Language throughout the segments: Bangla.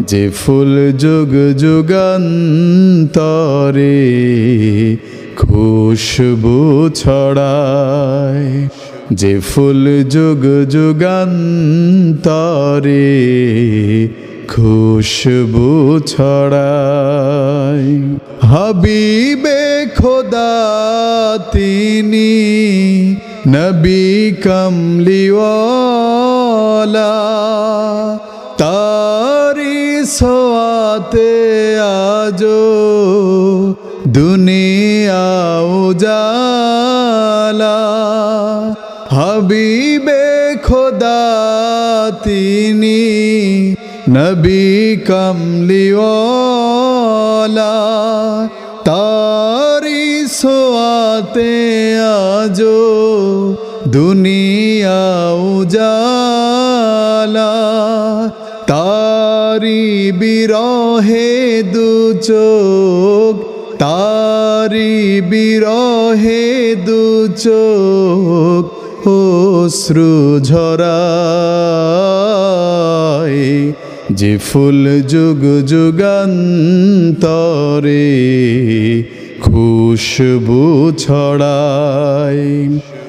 যে ফুল যুগ যুগান্তরে খুশবু ছড়ায়, যে ফুল যুগ যুগান্তরে খুশবু ছড়ায়। হাবিবে খোদা তিনি নবী কমলিওয়ালা, তারি সোয়াতে আজো দুনিয়া উজালা। হাবিবে খোদা তিনি নবী কমলিওয়ালা। তারি সোয়াতে আজো দুনিয়া উজালা। বিরহে দু চোখ, তারি বিরহে দু চোখ, অশ্রু ঝরায় যে ফুল যুগ যুগান্তরে খুশবু ছড়ায়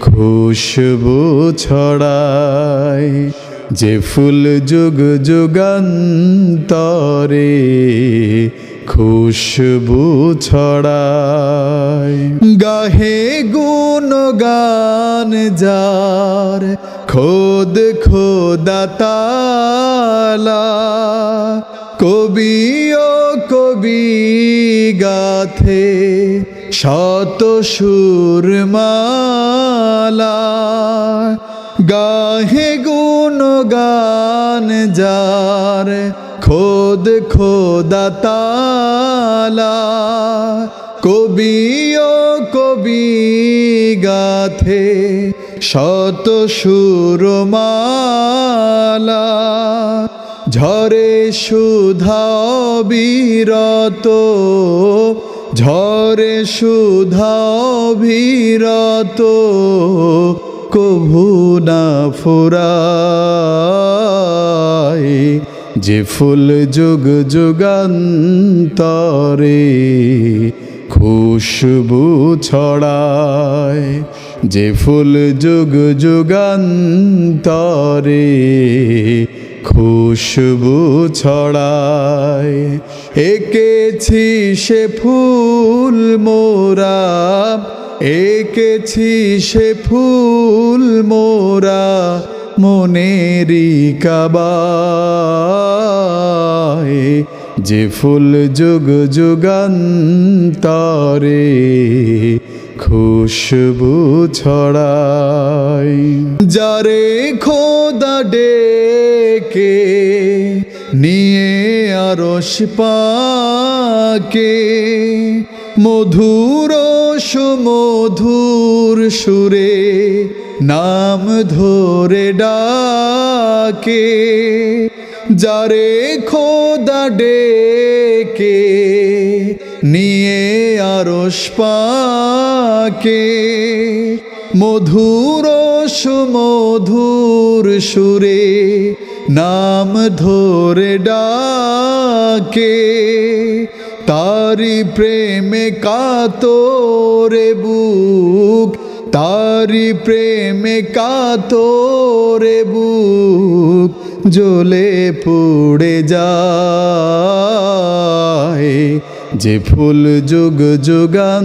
খুশবু ছড়ায় যে ফুল যুগ যুগান্তরে খুশবু ছড়ায়। গাহে গুণ গান যার খোদ খোদা তালা কবি ও কবি গাথে শত সুর মালা, গাহে গুণ গান যার, খোদ খোদা কবি ও কবি গাথে শত সুরমালা ঝরে সুধা বিরত ঝরে সুধা বিরত কভু না ফুরায় যে ফুল যুগ যুগান্তরে খুশবু ছড়ায়, যে ফুল যুগ যুগান্তরে খুশবু ছড়ায়। এঁকেছি সে ফুল মোরা এঁকেছি সে ফুল মোরা মনেরি কাবায়। যে ফুল যুগ যুগান্তরে খুশবু ছড়ায়। যারে খোদা ডেকে আরস পাকে, মধুর সুমধুর সুরে নাম ধরে ডাকে। যারে খোদা ডেকে, নিয়ে আরস পাকে। মধুর সুমধুর সুরে নাম ধরে ডাকে, তারি প্রেমে কাতরে বুক, তারি প্রেমে কাতরে বুক, জ্বলে পুড়ে যায়। যে ফুল যুগ যুগান্তরে